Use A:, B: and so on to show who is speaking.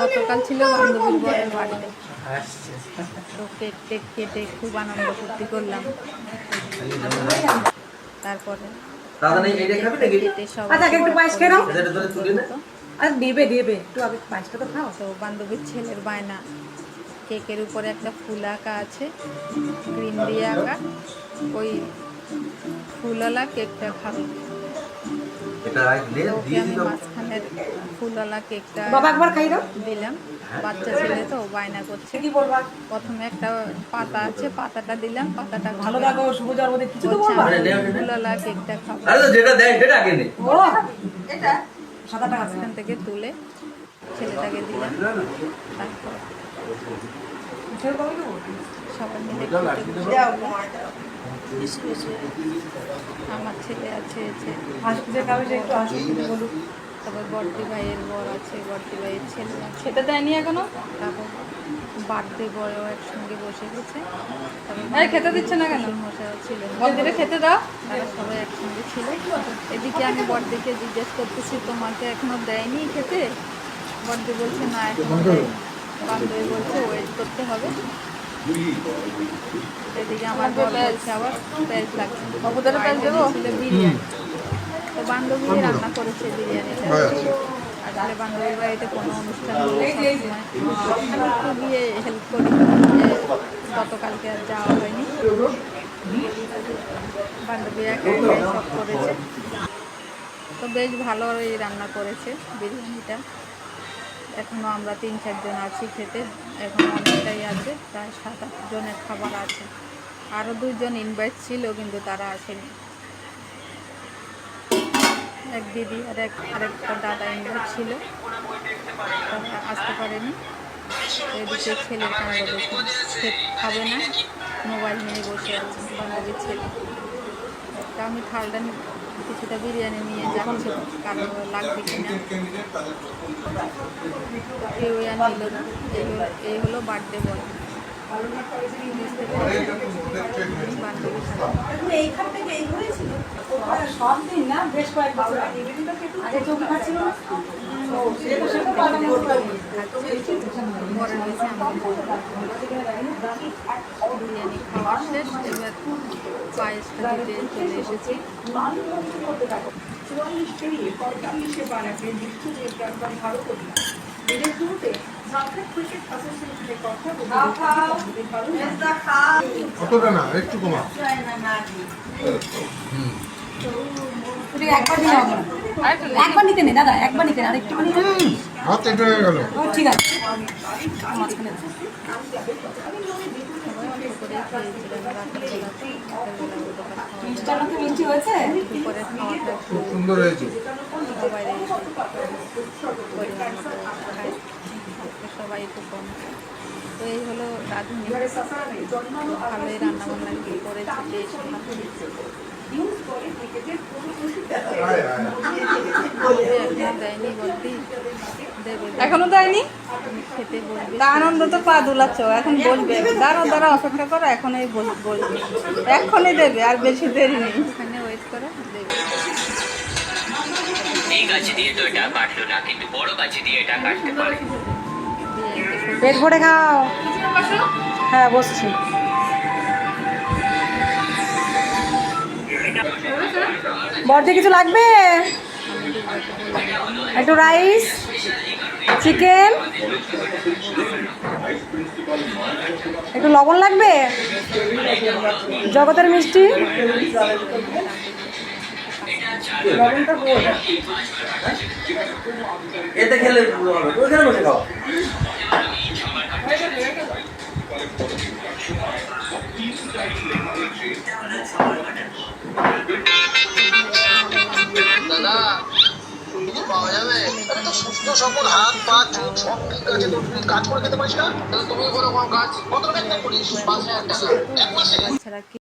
A: গতকাল ছিল বান্ধবীর বরের বাড়িতে তো কেক টেক কেটে খুব আনন্দ ফুর্তি করলাম। তারপরে
B: দাদা নেই এইটা খাবে নাকি?
A: কেটে সবাই
C: আচ্ছা আগে একটু পায়েস খেয়ে নাও।
B: এটা ধরে তুলে নে।
C: আর দেবে দেবে। একটু আগে পায়েসটা তো খাও।
A: তো বান্ধবীর ছেলের বায়না। কেকের উপরে একটা ফুল আঁকা আছে ক্রিম দিয়ে আঁকা। ওই ফুলওয়ালা কেকটা খাবে।
B: এটা রাখলে
A: তো ওকে
B: দিয়ে দিলাম।
A: মাঝখানের ফুলওয়ালা কেকটা
C: বাবা একবার খাই দাও।
A: দিলাম। বাচ্চা ছেলে তো বায়না করছে।
C: কি বলবা?
A: প্রথমে একটা পাতা আছে পাতাটা দিলাম পাতাটা
C: ভালো। শুভ জন্মদিন। কিছু তো বলবা।
A: ফুলওয়ালা কেকটা খাব।
B: আরে যেটা দেয় সেটা আগে নে।
C: ও এটা সাদাটা আছে
A: মাঝখান থেকে তুলে ছেলেটাকে দিলাম। তারপর। সবাই মিলে আমার ছেলে আছে
C: একটু
A: তারপর বর্দি ভাইয়ের বর আছে বর্দি ভাইয়ের ছেলে
D: খেতে দেয়নি এখনও?
A: তারপর বার্থডে বয়ও একসঙ্গে বসে গেছে। তারপর
D: খেতে দিচ্ছে না কেন?
A: মশাই ছিল।
D: বলদিরে খেতে দাও।
A: তারা সবাই একসঙ্গে ছিল। এদিকে আমি বর্দিকে জিজ্ঞেস করতেছি তোমাকে এখনও দেয়নি খেতে? বর্দি বলছে না এখনও। বান্ধবী বলছে ওয়েট করতে হবে। এদিকে আমার? বিরিয়ানি তো বান্ধবী রান্না করেছে বান্ধবীর কোনো অনুষ্ঠান হেল্প গতকালকে আর যাওয়া হয়নি বান্ধবী সব করেছে তো বেশ ভালোই রান্না করেছে, বিরিয়ানিটা এখনও আমরা তিন চারজন আছি খেতে। এখন অনেকটাই আছে, প্রায় সাত আটজনের খাবার আছে। আরও দুইজন ইনভাইট ছিল, কিন্তু তারা আসেনি। এক দিদি আর এক, আরেকটা দাদা ইনভাইট ছিল। তারা আসতে পারেনি। এদিকে ছেলের সে খাবে না। মোবাইল নিয়ে বসে আছে বান্ধবীর ছেলে। তা আমি খালটা নি- কিছুটা বিরিয়ানি নিয়ে যাচ্ছি কারও লাগবে কিনা। কেউ আর নিল না। এই হলো বার্থডে
C: বল সব দিন না, বেশ কয়েক বছর আগে। খাচ্ছিল না?
A: বিরিয়ানি খাওয়া শেষ এবার পায়েসটা দিতে চলে এসেছি
C: চুয়াল্লিশ পেরিয়ে পঁয়তাল্লিশে ভারত এদের শুরুতে
E: অতটা না একটু কমা
C: একবার হবে না। একবার নিতে নেই দাদা একবার নিতে আর একটু
E: হাত হয়ে গেল।
C: ঠিক আছে। মধ্যে মিষ্টি হয়েছে?
E: খুব সুন্দর হয়েছে।
A: সবাই একটু কম তো এই হলো রাঁধুনি। ভালোই রান্না বান্না করেছে এখনও দেয়নি বলতি দেবে
D: এখনও দেয়নি?
A: খেতে বলবি
D: তা আনন্দ তো পা দুলাচ্ছ এখন বলবে। দাঁড়া দাঁড়া অপেক্ষা করো এখনই বল- বলবে। এখনই দেবে আর বেশি দেরি নেই।
A: এখানে ওয়েট করো দেবে।
F: এই গাছ দিয়ে তো এটা কাটলো না কিন্তু বড় গাছ দিয়ে এটা কাটতে পারে।
C: পেট ভরে খাও। হ্যাঁ বসছি। বড়দি কিছু লাগবে? একটু রাইস, চিকেন, একটু লবণ লাগবে? জগতের মিষ্টি?
B: এতে খেলে ওইখানে বসে খাও।
G: দাদা কিছু পাওয়া যাবে? আরে তো সুস্থ সবল হাত পা চোখ সব ঠিক আছে তো তুই কাজ করে খেতে পারিস না? তাহলে তুমি বলো কোনো কাজ? কত টাকা করিস? পাঁচ হাজার টাকা। এক মাসে?
A: ছাড়া কি